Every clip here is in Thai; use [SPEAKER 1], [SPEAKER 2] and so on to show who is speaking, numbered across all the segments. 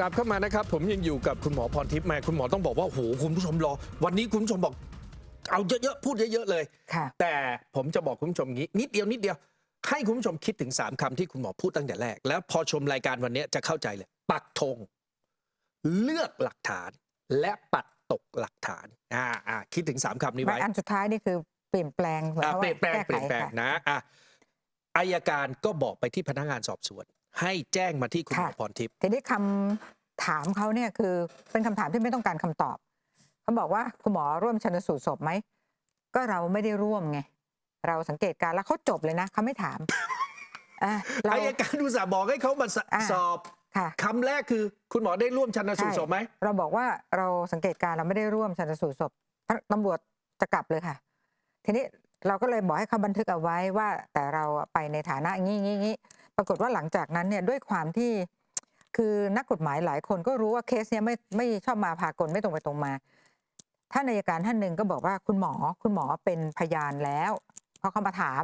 [SPEAKER 1] กลับเข้ามานะครับ ผมยังอยู่กับคุณหมอพรทิพย์แม่คุณหมอต้องบอกว่าโอ้โหคุณผู้ชมรอ วันนี้คุณผู้ชมบอก เอาเยอะๆพูดเยอะๆเลย
[SPEAKER 2] ค่ะ
[SPEAKER 1] แต่ผมจะบอกคุณผู้ชมงี้นิดเดียวนิดเดียว ให้คุณผู้ชมคิดถึง3คำที่คุณหมอพูดตั้งแต่แรก แล้วพอชมรายการวันนี้จะเข้าใจเลย ปักธงเลือกหลักฐานและปัดตกหลักฐานอ่าอ่าคิดถึง3คำนี้
[SPEAKER 2] และ
[SPEAKER 1] ไว้
[SPEAKER 2] อันสุดท้ายนี่คือเปลี่ยนแปลงหมือ
[SPEAKER 1] อะ
[SPEAKER 2] ว่า
[SPEAKER 1] เปลี่ยนแปลง
[SPEAKER 2] ก้
[SPEAKER 1] เปลี่ยนแปลง
[SPEAKER 2] ค่ะ
[SPEAKER 1] นะอะอายการก็บอกไปที่พนักงานสอบสวน ให้แจ้งมาที่คุณหมอ
[SPEAKER 2] ค่ะ
[SPEAKER 1] พรทิพย์
[SPEAKER 2] ทีนี้คำถามเขาเนี่ยคือเป็นคำถามที่ไม่ต้องการคำตอบเขาบอกว่าคุณหมอร่วมชันสูตรศพไหมก็เราไม่ได้ร่วมไงเราสังเกตการณ์แล้วเขาจบเลยนะเขาไม่ถามอะเรา
[SPEAKER 1] อายการดูสาห์บอกให้เขามาส
[SPEAKER 2] อะ
[SPEAKER 1] สอบ
[SPEAKER 2] ค่ะ
[SPEAKER 1] คำแรกคือ คุณหมอได้ร่วมชันสูตรศพไหม
[SPEAKER 2] เราบอกว่าเราสังเกตการณ์เราไม่ได้ร่วมชันสูตรศพตำรวจจะกลับเลยค่ะ ทีนี้เราก็เลยบอกให้เขาบันทึกเอาไว้ว่าแต่เราอะไปในฐานะงี้งี้งี้ ปรากฏว่าหลังจากนั้นเนี่ยด้วยความที่คือนักกฎหมายหลายคนก็รู้ว่าเคสเนี้ยไม่ไม่ชอบมาพากลไม่ตรงไปตรงมาท่านอัยการท่านหนึ่งก็บอกว่าคุณหมอคุณหมอเป็นพยานแล้วเพราะเขามาถาม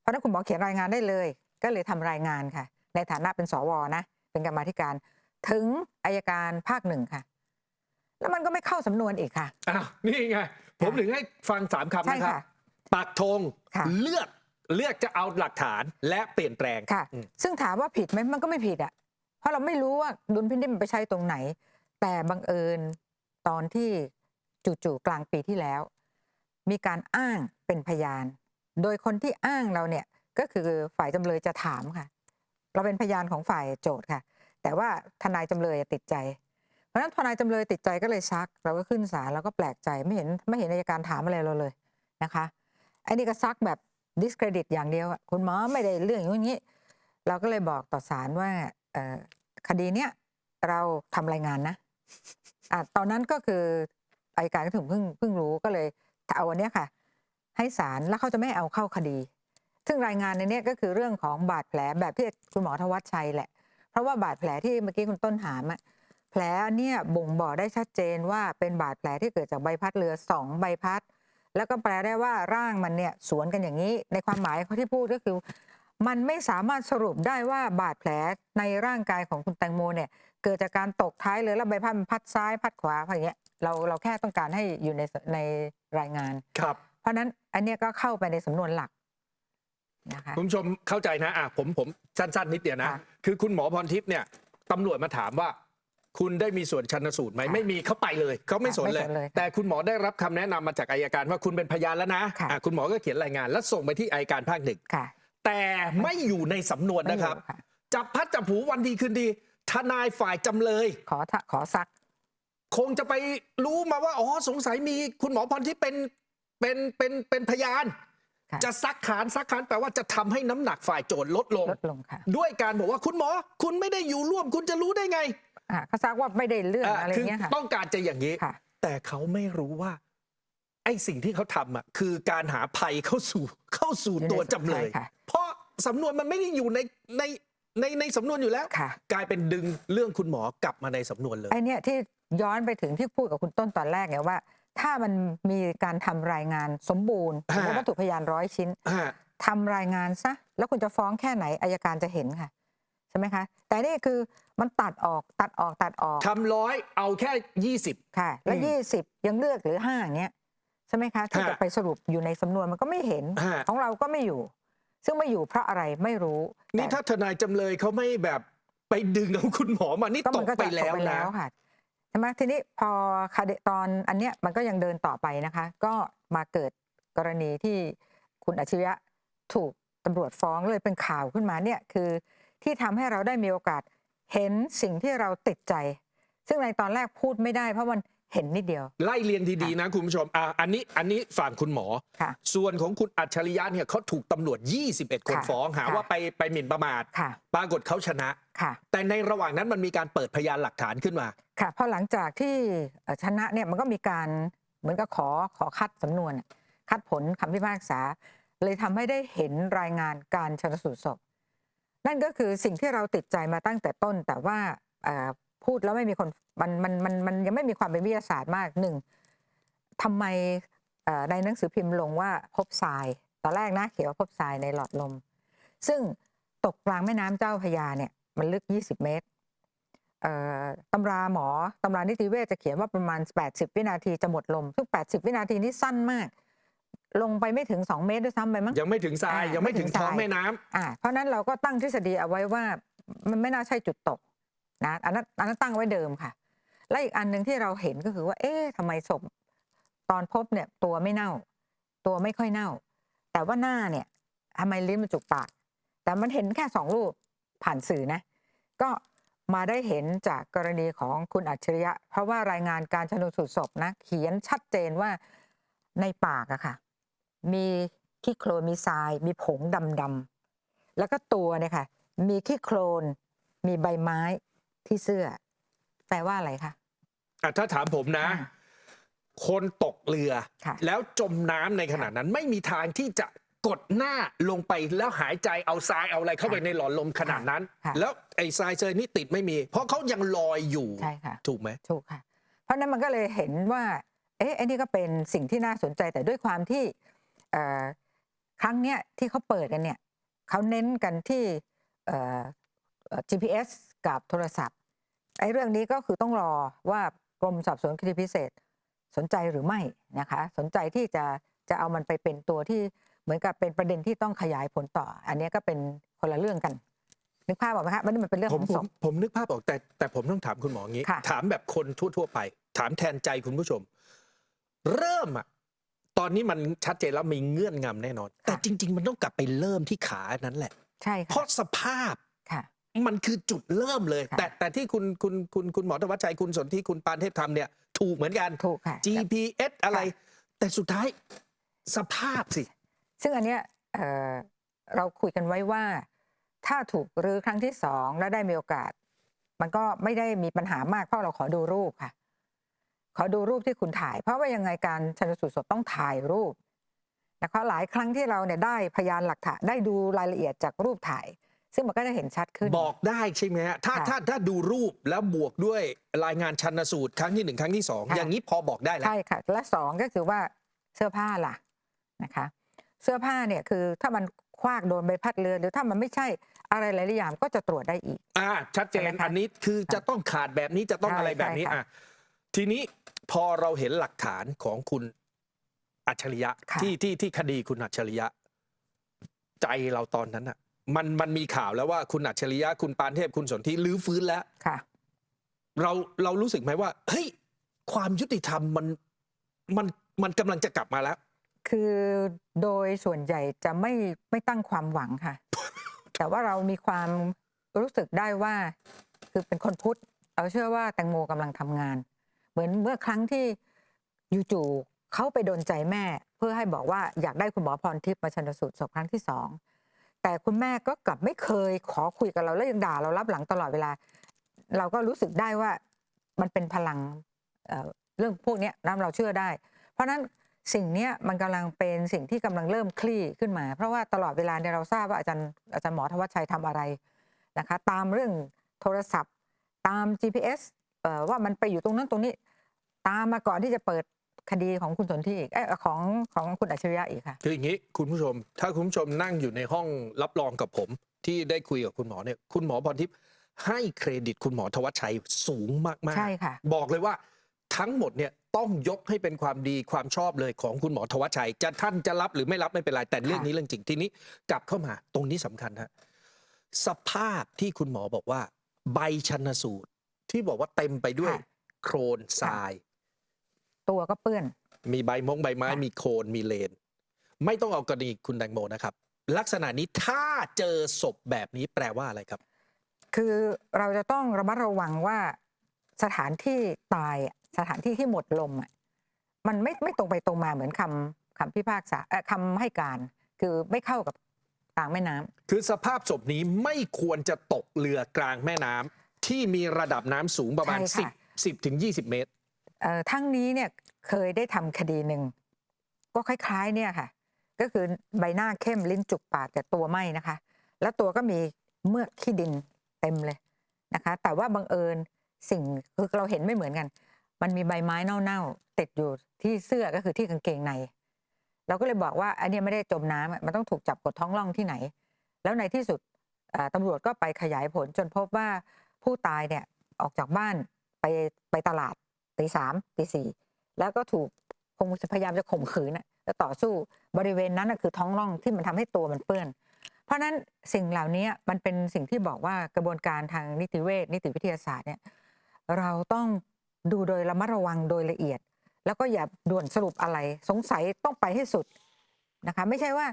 [SPEAKER 2] เพราะฉะนั้นคุณหมอเขียนรายงานได้เลย ก็เลยทำรายงานค่ะ ในฐานะเป็นสวนะ เป็นกรรมาธิการ ถึงอายการภาคหนึ่งค่ะ แล้วมันก็ไม่เข้าสำนวนอีกค่ะ
[SPEAKER 1] อ้าวนี่ไง ผมถึงให้ฟังสามคำ
[SPEAKER 2] ใช่
[SPEAKER 1] นะครับ
[SPEAKER 2] ค่ะ
[SPEAKER 1] ปักธง
[SPEAKER 2] ค่ะ
[SPEAKER 1] เลือก เลือกจะเอาหลักฐานและเปลี่ยนแปลง
[SPEAKER 2] ค่ะ
[SPEAKER 1] อืม
[SPEAKER 2] ซึ่งถามว่าผิดไหมมันก็ไม่ผิดอะ เพราะเราไม่รู้ว่าดุลพินิจมันไปใช้ตรงไหน แต่บังเอิญตอนที่จู่ๆกลางปีที่แล้ว มีการอ้างเป็นพยาน โดยคนที่อ้างเราเนี่ยก็คือฝ่ายจำเลยจะถามค่ะ เราเป็นพยานของฝ่ายโจทย์ค่ะ แต่ว่าทนายจำเลยติดใจ เพราะฉะนั้นทนายจำเลยติดใจก็เลยซัก เราก็ขึ้นศาลแล้วก็แปลกใจไม่เห็นไม่เห็นอัยการถามอะไรเราเลยนะคะไอ้นี่ก็ซักแบบ discredit อย่างเดียวคุณหมอไม่ได้เรื่องอย่างนี้ เราก็เลยบอกต่อศาลว่าคดีเนี้ยเราทำรายงานนะอะตอนนั้นก็คืออายการก็ถึงเพิ่งเพิ่งรู้ก็เลยเอาวันนี้ค่ะ ให้ศาลแล้วเขาจะไม่เอาเข้าคดี ซึ่งรายงานในนี้ก็คือเรื่องของบาดแผลแบบที่คุณหมอธวัชชัยแหละ เพราะว่าบาดแผลที่เมื่อกี้คุณต้นถามอะแผลเนี่ยบ่งบอกได้ชัดเจนว่าเป็นบาดแผลที่เกิดจากใบพัดเรือสองใบพัด แล้วก็แปลได้ว่าร่างมันเนี่ยสวนกันอย่างนี้ ในความหมายเขาที่พูดก็คือ มันไม่สามารถสรุปได้ว่าบาดแผลในร่างกายของคุณแตงโมเนี่ยเกิดจากการตกท้ายเรือแล้วใบพัดมันพัดซ้ายพัดขวาอะไรเงี้ยเราเราแค่ต้องการให้อยู่ในในรายงาน
[SPEAKER 1] ครับ
[SPEAKER 2] เพราะฉะนั้นอันเนี้ยก็เข้าไปในสำนวนหลักนะคะ
[SPEAKER 1] คุณผู้ชมเข้าใจนะอะผมผมสั้นๆนิดเดียวนะ
[SPEAKER 2] ค่ะ
[SPEAKER 1] คือคุณหมอพรทิพย์เนี่ยตำรวจมาถามว่า คุณได้มีส่วนชันสูตรไหม
[SPEAKER 2] ค่ะ
[SPEAKER 1] ไม่มีเขาไปเลยเขาไม่
[SPEAKER 2] ค่ะ
[SPEAKER 1] สน
[SPEAKER 2] ไม่
[SPEAKER 1] เล
[SPEAKER 2] สนเลย
[SPEAKER 1] ยแต่คุณหมอได้รับคำแนะนำมาจากอายการว่าคุณเป็นพยานแล้วนะ
[SPEAKER 2] ค่ะ
[SPEAKER 1] อะคุณหมอก็เขียนรายงาน แล้วส่งไปที่อายการภาคหนึ่ง
[SPEAKER 2] ค่ะ
[SPEAKER 1] แต่ไม่อยู่ในสำนวน
[SPEAKER 2] ไม่
[SPEAKER 1] นะครับ
[SPEAKER 2] อยู่ค่ะ
[SPEAKER 1] จับพัดจับผูวันดีคืนดี ทนายฝ่ายจำเลย
[SPEAKER 2] ขอทะขอซัก
[SPEAKER 1] คงจะไปรู้มาว่าอ๋อสงสัยมีคุณหมอพรที่เป็นเป็นเป็นเป็นพยาน
[SPEAKER 2] ค่ะ
[SPEAKER 1] จะซักขานซักขานแปลว่าจะทำให้น้ำหนักฝ่ายโจทย์ลดลง
[SPEAKER 2] ลดลงค่ะ
[SPEAKER 1] ด้วยการบอกว่าคุณหมอ คุณไม่ได้อยู่ร่วม คุณจะรู้ได้ไง
[SPEAKER 2] อะเขาซักว่าไม่ได้เรื่อง
[SPEAKER 1] อะ
[SPEAKER 2] อะไร
[SPEAKER 1] คื
[SPEAKER 2] เงี้ยค่ะ
[SPEAKER 1] ต้องการจะอย่างนี้
[SPEAKER 2] ค่ะ
[SPEAKER 1] แต่เขาไม่รู้ว่า ไอ้สิ่งที่เขาทำอะคือการหาภัยเข้าสู่เข้าสู่
[SPEAKER 2] อยู่ใน
[SPEAKER 1] ตัวจำเลย
[SPEAKER 2] ใช่ค่ะ
[SPEAKER 1] เพราะสำนวนมันไม่ได้อยู่ในในในในสำนวนอยู่แล้ว
[SPEAKER 2] ค่ะ
[SPEAKER 1] กลายเป็นดึงเรื่องคุณหมอกลับมาในสำนวนเลย
[SPEAKER 2] ไอเนี่ยที่ย้อนไปถึงที่พูดกับคุณต้นตอนแรกเนี่ยว่า ถ้ามันมีการทำรายงานสมบูรณ์สมมติ
[SPEAKER 1] ฮะ
[SPEAKER 2] วัตถุพยานร้อยชิ้น
[SPEAKER 1] อ่า
[SPEAKER 2] ทำรายงานซะแล้วคุณจะฟ้องแค่ไหนอายการจะเห็นค่ะใช่ไหมคะ แต่นี่คือมันตัดออกตัดออกตัดออก
[SPEAKER 1] ทำร้อยเอาแค่ยี่สิบ
[SPEAKER 2] ค่ะ แล้ว
[SPEAKER 1] อืม
[SPEAKER 2] ยี่สิบยังเลือกหรือห้าอย่างเงี้ยใช่ไหมคะที่
[SPEAKER 1] ฮะ
[SPEAKER 2] จะไปสรุปอยู่ในสำนวนมันก็ไม่เห็น
[SPEAKER 1] ฮะ
[SPEAKER 2] ของเราก็ไม่อยู่ ซึ่งไม่อยู่เพราะอะไรไม่รู้
[SPEAKER 1] นี่
[SPEAKER 2] แต่
[SPEAKER 1] ถ้าทนายจำเลยเขาไม่แบบไปดึงเอาคุณหมอมานี่
[SPEAKER 2] ก็
[SPEAKER 1] ต
[SPEAKER 2] มั
[SPEAKER 1] ก
[SPEAKER 2] ก็
[SPEAKER 1] ไป
[SPEAKER 2] จะต
[SPEAKER 1] แล้
[SPEAKER 2] ก
[SPEAKER 1] ว
[SPEAKER 2] ไป
[SPEAKER 1] นะ
[SPEAKER 2] แล้วค่ะใช่ไหมทีนี้พอคดีตอนอันเนี้ยมันก็ยังเดินต่อไปนะคะ ก็มาเกิดกรณีที่คุณอัจฉริยะถูกตำรวจฟ้องเลยเป็นข่าวขึ้นมาเนี่ยคือ ที่ทำให้เราได้มีโอกาสเห็นสิ่งที่เราติดใจ ซึ่งในตอนแรกพูดไม่ได้เพราะมันเห็นนิดเดียว
[SPEAKER 1] ไล่เรียงดีๆนะคุณผู้ชมอะอันนี้อันนี้ฝั่งคุณหมอ
[SPEAKER 2] ค่ะ
[SPEAKER 1] ส่วนของคุณอัจฉริยะเนี่ยเขาถูกตำรวจ 21 คน
[SPEAKER 2] ค่ะ
[SPEAKER 1] ฟ้องหา
[SPEAKER 2] ค่ะ
[SPEAKER 1] ว่าไปไปหมิ่นประมาท
[SPEAKER 2] ค่ะ
[SPEAKER 1] ปรากฏเขาชนะ
[SPEAKER 2] ค่ะ
[SPEAKER 1] แต่ในระหว่างนั้นมันมีการเปิดพยานหลักฐานขึ้นมา
[SPEAKER 2] ค่ะพอหลังจากที่เอ่อชนะเนี่ยมันก็มีการเหมือนกับขอขอคัดสำนวนอะคัดผลคำพิพากษา เลยทำให้ได้เห็นรายงานการชนสูตรศพ นั่นก็คือสิ่งที่เราติดใจมาตั้งแต่ต้น แต่ว่าพูดแล้วไม่มีคนมันมันมันมันยังไม่มีความเป็นวิทยาศาสตร์มากหนึ่งทำไมในหนังสือพิมพ์ลงว่าพบทราย ตอนแรกนะเขียนว่าพบทรายในหลอดลม ซึ่งตกกลางแม่น้ำเจ้าพยาเนี่ยมันลึก 20 เมตรเอ่อตำราหมอตำรานิติเวชจะเขียนว่าประมาณ 80 วินาทีจะหมดลม ซึ่ง 80 วินาทีนี้สั้นมาก ลงไปไม่ถึง 2 เมตรด้วยซ้ำไปมั้ง
[SPEAKER 1] ยังไม่ถึงทราย
[SPEAKER 2] อ่ายั
[SPEAKER 1] ยังไม่ถึง
[SPEAKER 2] ไม่ถึง
[SPEAKER 1] ท้อง
[SPEAKER 2] ทราย
[SPEAKER 1] แม่น้ำ
[SPEAKER 2] อ่าเพราะฉะนั้นเราก็ตั้งทฤษฎีเอาไว้ว่ามันไม่น่าใช่จุดตกนะอันนั้นอันนั้นตั้งไว้เดิมค่ะ และอีกอันหนึ่งที่เราเห็นก็คือว่า เอ๊ะทำไมศพตอนพบเนี่ยตัวไม่เน่า ตัวไม่ค่อยเน่า แต่ว่าหน้าเนี่ยทำไมลิ้นมันจุกปาก แต่มันเห็นแค่สองรูปผ่านสื่อนะ ก็มาได้เห็นจากกรณีของคุณอัจฉริยะ เพราะว่ารายงานการชนสูตรศพนะเขียนชัดเจนว่าในปากอะค่ะ มีขี้โคลนมีทราย มีผงดำๆแล้วก็ตัวเนี่ยค่ะ มีขี้โคลนมีใบไม้ที่เสื้อ แปลว่าอะไรคะ
[SPEAKER 1] อะถ้าถามผมนะ
[SPEAKER 2] อ่า
[SPEAKER 1] คนตกเรือ
[SPEAKER 2] ค่ะ
[SPEAKER 1] แล้วจมน้ำในขณะนั้นไม่มีทางที่จะกดหน้าลงไปแล้วหายใจเอาทรายเอาอะไรเข้าไป
[SPEAKER 2] ค่ะ
[SPEAKER 1] ในหลอดลมขนาดนั้น
[SPEAKER 2] ค่ะ
[SPEAKER 1] แล้วไอ้ทรายเซอร์นี่ติดไม่มี เพราะเขายังลอยอยู่
[SPEAKER 2] ใช่ค่ะ
[SPEAKER 1] ถูกไหม
[SPEAKER 2] ถูกค่ะ เพราะฉะนั้นมันก็เลยเห็นว่า เอ๊ะไอ้นี่ก็เป็นสิ่งที่น่าสนใจแต่ด้วยความที่เอ่อ ครั้งเนี้ยที่เขาเปิดกันเนี่ยเขาเน้นกันที่เอ่อเอ่อ GPS กับโทรศัพท์ไอ้เรื่องนี้ก็คือต้องรอว่ากรมสอบสวนคดีพิเศษสนใจหรือไม่นะคะ สนใจที่จะจะเอามันไปเป็นตัวที่เหมือนกับเป็นประเด็นที่ต้องขยายผลต่อ อันเนี้ยก็เป็นคนละเรื่องกัน นึกภาพออกไหมคะมันนี่มันเป็นเรื่อง
[SPEAKER 1] ผ
[SPEAKER 2] ข
[SPEAKER 1] ม
[SPEAKER 2] อง
[SPEAKER 1] ผ
[SPEAKER 2] ศ
[SPEAKER 1] ม
[SPEAKER 2] พ
[SPEAKER 1] ผมนึกภาพออกแต่แต่ผมต้องถามคุณหมออย่างนี้
[SPEAKER 2] ค่ะ
[SPEAKER 1] ถามแบบคนทั่ว ๆ ไป ถามแทนใจคุณผู้ชม เริ่มอะ ตอนนี้มันชัดเจนแล้วมีเงื่อนงำแน่นอน แต่จริง ๆ มันต้องกลับไปเริ่มที่ขานั้นแหละ
[SPEAKER 2] ใช่
[SPEAKER 1] เพ
[SPEAKER 2] ค่ะ
[SPEAKER 1] ราะสภาพ
[SPEAKER 2] ค่ะ
[SPEAKER 1] มันคือจุดเริ่มเลย
[SPEAKER 2] ค่ะ
[SPEAKER 1] แต่แต่ที่คุณคุณคุณคุณหมอธวัชชัยคุณสนที่คุณปานเทพทำเนี่ยถูกเหมือนกัน
[SPEAKER 2] ถูกค่ะ
[SPEAKER 1] GPS อะไร แต่สุดท้ายสภาพสิ
[SPEAKER 2] ซึ่งอันเนี้ยเอ่อเราคุยกันไว้ว่า ถ้าถูกรื้อครั้งที่สองแล้วได้มีโอกาส มันก็ไม่ได้มีปัญหามากเพราะเราขอดูรูปค่ะ ขอดูรูปที่คุณถ่าย เพราะว่ายังไงการชันสูตรศพต้องถ่ายรูปนะคะหลายครั้งที่เราเนี่ยได้พยานหลักฐานได้ดูรายละเอียดจากรูปถ่าย ซึ่งมันก็จะเห็นชัดขึ้น
[SPEAKER 1] บอกได้ใช่ไหมฮะถ้า
[SPEAKER 2] ค่ะ
[SPEAKER 1] ถ้าถ้าดูรูปแล้วบวกด้วยรายงานชันสูตรครั้งที่หนึ่งครั้งที่สอง
[SPEAKER 2] ค่ะ
[SPEAKER 1] อย่างนี้พอบอกได้แล้ว
[SPEAKER 2] ใช่ค่ะ และสองก็คือว่าเสื้อผ้าล่ะนะคะ เสื้อผ้าเนี่ยคือถ้ามันคว้ากโดนใบพัดเรือ หรือถ้ามันไม่ใช่อะไรหลายๆอย่างก็จะตรวจได้อีก
[SPEAKER 1] อ่าชัดเจน
[SPEAKER 2] ใช่ไหมคะ
[SPEAKER 1] อันนี้คือจะต้องขาดแบบนี้จะต้อง
[SPEAKER 2] ใช่
[SPEAKER 1] อะไรแบบนี้
[SPEAKER 2] ใช่ค่ะ
[SPEAKER 1] อะ ทีนี้พอเราเห็นหลักฐานของคุณอัจฉริยะ
[SPEAKER 2] ค่ะ
[SPEAKER 1] ที่ที่ที่คดีคุณอัจฉริยะ ใจเราตอนนั้นอะ มันมันมีข่าวแล้วว่าคุณอัจฉริยะ คุณปานเทพคุณสนธิลื้อฟื้นแล้ว
[SPEAKER 2] ค่ะ
[SPEAKER 1] เราเรารู้สึกไหมว่าเฮ้ยความยุติธรรมมันมันมันกำลังจะกลับมาแล้ว
[SPEAKER 2] คือโดยส่วนใหญ่จะไม่ไม่ตั้งความหวังค่ะ แต่ว่าเรามีความรู้สึกได้ว่า คือเป็นคนพุทธเราเชื่อว่าแตงโมกำลังทำงาน เหมือนเมื่อครั้งที่ยูจู่ๆเขาไปโดนใจแม่ เพื่อให้บอกว่าอยากได้คุณหมอพรทิพย์มาชันสูตรศพครั้งที่สองแต่คุณแม่ก็กลับไม่เคยขอคุยกับเราแล้วยังด่าเรารับหลังตลอดเวลา เราก็รู้สึกได้ว่ามันเป็นพลังเเรื่องพวกนี้ยนะเราเชื่อได้ เพราะนั้นสิ่งนี้มันกำลังเป็นสิ่งที่กำลังเริ่มคลี่ขึ้นมา เพราะว่าตลอดเวลาเนี่ยเราทราบว่าอาจารย์อาจารย์หมอธวัชชัยทำอะไรนะคะ ตามเรื่องโทรศัพท์ ตาม GPS อ่อว่ามันไปอยู่ตรงนั้นตรงนี้ ตามมาก่อนที่จะเปิดคดีของคุณสนธิอีกเอยของของคุณอัจฉริยะอีกค่ะ
[SPEAKER 1] คืออย่างนี้คุณผู้ชม ถ้าคุณผู้ชมนั่งอยู่ในห้องรับรองกับผม ที่ได้คุยกับคุณหมอเนี่ยคุณหมอพรทิพย์ให้เครดิตคุณหมอธวัชชัยสูงมากๆ
[SPEAKER 2] ใช่ค่ะ
[SPEAKER 1] บอกเลยว่าทั้งหมดเนี่ยต้องยกให้เป็นความดีความชอบเลยของคุณหมอธวัชชัย จะท่านจะรับหรือไม่รับไม่เป็นไรแต่เรื่องนี้เรื่องจริงทีนี้กลับเข้ามาตรงนี้สำคัญฮะสภาพที่คุณหมอบอกว่า ใบชันสูตร ที่บอกว่าเต็มไปด้วย
[SPEAKER 2] ค่ะ
[SPEAKER 1] โครนทราย
[SPEAKER 2] ตัวก็เปื้อน
[SPEAKER 1] มีใบมงใบไม้
[SPEAKER 2] ค่ะ
[SPEAKER 1] มีโคลนมีเลน ไม่ต้องเอากรณีคุณแตงโมนะครับ ลักษณะนี้ถ้าเจอศพแบบนี้แปลว่าอะไรครับ
[SPEAKER 2] คือเราจะต้องระมัดระวังว่าสถานที่ตายอะสถานที่ที่หมดลมอะมันไม่ไม่ตรงไปตรงมาเหมือนคำคำพิพากษาเอ่อคำให้การ คือไม่เข้ากับกลางแม่น้ำ
[SPEAKER 1] คือสภาพศพนี้ไม่ควรจะตกเรือกลางแม่น้ำ ที่มีระดับน้ำสูงประมาณ
[SPEAKER 2] ใช่ค่ะ
[SPEAKER 1] 10 10ถึง20 เมตร
[SPEAKER 2] เอ่อทั้งนี้เนี่ยเคยได้ทำคดีหนึ่ง ก็คล้ายๆเนี่ยค่ะ ก็คือใบหน้าเข้มลิ้นจุกปากแต่ตัวไม่นะคะ แล้วตัวก็มีเมือกขี้ดินเต็มเลยนะคะ แต่ว่าบังเอิญสิ่งคือเราเห็นไม่เหมือนกัน มันมีใบไม้เน่าๆติดอยู่ที่เสื้อก็คือที่กางเกงใน เราก็เลยบอกว่าอันเนี้ยไม่ได้จมน้ำอะมันต้องถูกจับกดท้องร่องที่ไหน แล้วในที่สุดเอ่อตำรวจก็ไปขยายผลจนพบว่า ผู้ตายเนี่ยออกจากบ้านไปไปตลาดตีสามตีสี่แล้วก็ถูกคงพยายามจะข่มขืนนะแล้วต่อสู้บริเวณนั้นคือท้องร่องที่มันทำให้ตัวมันเปื้อน เพราะฉะนั้นสิ่งเหล่านี้มันเป็นสิ่งที่บอกว่ากระบวนการทางนิติเวชนิติวิทยาศาสตร์เนี่ยเราต้องดูโดยระมัดระวังโดยละเอียด แล้วก็อย่าด่วนสรุปอะไร สงสัยต้องไปให้สุดนะคะไม่ใช่ว่า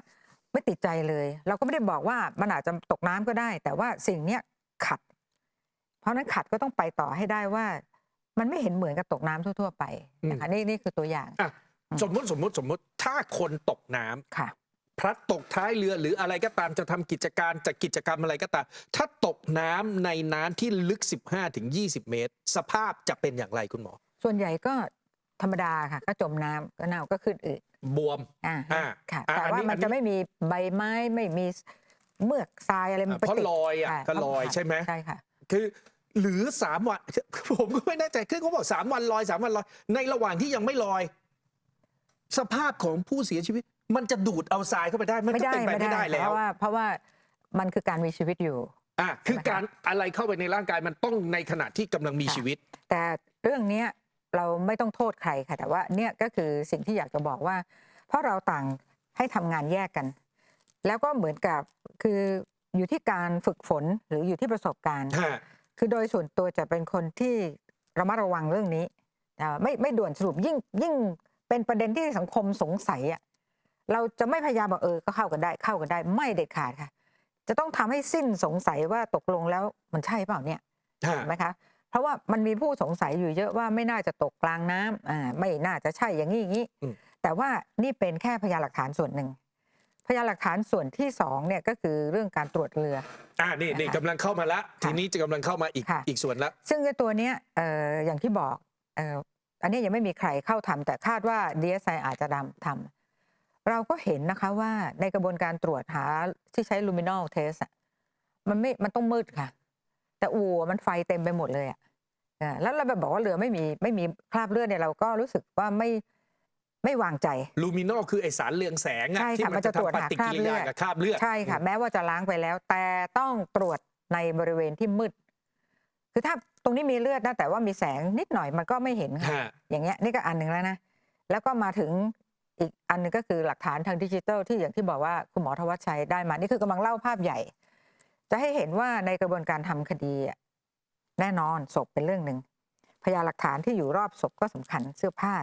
[SPEAKER 2] ไม่ติดใจเลย เราก็ไม่ได้บอกว่ามันอาจจะตกน้ำก็ได้ แต่ว่าสิ่งเนี้ยขัด เพราะฉะนั้นขัดก็ต้องไปต่อให้ได้ว่า มันไม่เห็นเหมือนกับตกน้ำทั่ว ๆ ไปนะคะนี่นี่คือตัวอย่าง
[SPEAKER 1] อะสมมติสมมติสมมติถ้าคนตกน้ำ
[SPEAKER 2] ค่ะ
[SPEAKER 1] พลัดตกท้ายเรือหรืออะไรก็ตามจะทำกิจการจะกิจกรรมอะไรก็ตาม ถ้าตกน้ำในน้ำที่ลึก 15ถึง20 เมตร สภาพจะเป็นอย่างไรคุณหมอ
[SPEAKER 2] ส่วนใหญ่ก็ธรรมดาค่ะ ก็จมน้ำก็เน่าก็ขึ้นอืด
[SPEAKER 1] บวม
[SPEAKER 2] อ่า
[SPEAKER 1] อ่า
[SPEAKER 2] ค่ะ
[SPEAKER 1] อ่า
[SPEAKER 2] แต่
[SPEAKER 1] อัน
[SPEAKER 2] ว่า
[SPEAKER 1] นี้
[SPEAKER 2] มัน
[SPEAKER 1] อันนี้
[SPEAKER 2] จะไม่มีใบไม้ไม่มีเมือกทรายอะไรมัน
[SPEAKER 1] เพราะ
[SPEAKER 2] ไปติด
[SPEAKER 1] ลอยอะ
[SPEAKER 2] ค่ะ
[SPEAKER 1] ก็ลอย
[SPEAKER 2] ค่ะ
[SPEAKER 1] ใช่ไหม
[SPEAKER 2] ใช่ค่ะ
[SPEAKER 1] คือ หรือสามวัน ผมก็ไม่แน่ใจคือเขาบอกสามวันลอยสามวันลอย ในระหว่างที่ยังไม่ลอย สภาพของผู้เสียชีวิต มันจะดูดเอาทรายเข้าไปได้ มัน
[SPEAKER 2] ไม่
[SPEAKER 1] ก็
[SPEAKER 2] ได้
[SPEAKER 1] เป็นไป
[SPEAKER 2] ไม่
[SPEAKER 1] ไม่
[SPEAKER 2] ได้
[SPEAKER 1] ได้แล้
[SPEAKER 2] เพ
[SPEAKER 1] ว
[SPEAKER 2] ราะว่า เพราะว่ามันคือการมีชีวิตอยู่
[SPEAKER 1] อะคือ
[SPEAKER 2] ใช่ไหมคะ
[SPEAKER 1] การอะไรเข้าไปในร่างกายมันต้องในขณะที่กำลังมี
[SPEAKER 2] ค่ะ
[SPEAKER 1] ชีวิต
[SPEAKER 2] แต่เรื่องเนี้ยเราไม่ต้องโทษใครค่ะ แต่ว่าเนี่ยก็คือสิ่งที่อยากจะบอกว่า เพราะเราต่างให้ทำงานแยกกัน แล้วก็เหมือนกับคืออยู่ที่การฝึกฝนหรืออยู่ที่ประสบการณ์
[SPEAKER 1] ฮะ
[SPEAKER 2] คือโดยส่วนตัวจะเป็นคนที่ระมัดระวังเรื่องนี้อ่าไม่ไม่ด่วนสรุปยิ่งยิ่งเป็นประเด็นที่สังคมสงสัยอะเราจะไม่พยายามบอกเออก็เข้ากันได้เข้ากันได้ไม่เด็ดขาดค่ะ จะต้องทำให้สิ้นสงสัยว่าตกลงแล้วมันใช่เปล่าเนี่ย
[SPEAKER 1] ฮะ
[SPEAKER 2] ถูกไหมคะเพราะว่ามันมีผู้สงสัยอยู่เยอะว่าไม่น่าจะตกกลางน้ำอ่าไม่น่าจะใช่อย่างนี้อย่างนี้
[SPEAKER 1] อืม
[SPEAKER 2] แต่ว่านี่เป็นแค่พยานหลักฐานส่วนหนึ่ง พยานหลักฐานส่วนที่สองเนี่ยก็คือเรื่องการตรวจเรือ
[SPEAKER 1] อ่านี่นี่
[SPEAKER 2] นะคะ
[SPEAKER 1] กำลังเข้ามาละ
[SPEAKER 2] ค่ะ
[SPEAKER 1] ทีนี้จะกำลังเข้ามาอีก
[SPEAKER 2] ค่ะ
[SPEAKER 1] อีกส่วนละ
[SPEAKER 2] ซึ่งไอ้ตัวเนี้ยเอ่ออย่างที่บอกเอ่ออันเนี้ยยังไม่มีใครเข้าทำแต่คาดว่า DSI อาจจะทำทำเราก็เห็นนะคะว่าในกระบวนการตรวจหาที่ใช้ luminol test อะมันไม่มันต้องมืดค่ะ แต่อู่มันไฟเต็มไปหมดเลยอะเออแล้วเราแบบบอกว่าเรือไม่มีไม่มีคราบเลือดเนี่ยเราก็รู้สึกว่าไม่ ไม่วางใจ
[SPEAKER 1] ลูมินอลคือไอสารเรืองแสงอะ
[SPEAKER 2] ใช่ค่ะ
[SPEAKER 1] ที่
[SPEAKER 2] มันจะตรวจ
[SPEAKER 1] ทำป
[SPEAKER 2] หา
[SPEAKER 1] ฏิ
[SPEAKER 2] ครา
[SPEAKER 1] กิ
[SPEAKER 2] บ
[SPEAKER 1] ริ
[SPEAKER 2] เลื
[SPEAKER 1] ยา
[SPEAKER 2] อด
[SPEAKER 1] กับคราบเลือด
[SPEAKER 2] ใช่ค่ะ แม้ว่าจะล้างไปแล้ว แต่ต้องตรวจในบริเวณที่มืด คือถ้าตรงนี้มีเลือดนะแต่ว่ามีแสงนิดหน่อยมันก็ไม่เห็นค่ะ
[SPEAKER 1] ฮะ
[SPEAKER 2] อย่างเงี้ยนี่ก็อันหนึ่งแล้วนะ แล้วก็มาถึงอีกอันหนึงก็คือหลักฐานทางดิจิทัลที่อย่างที่บอกว่าคุณหมอธวัชชัยได้มา นี่คือกำลังเล่าภาพใหญ่ จะให้เห็นว่าในกระบวนการทำคดีอะแน่นอนศพเป็นเรื่องหนึ่งพยานหลักฐานที่อยู่รอบศพก็สำคัญเสื้อผ้า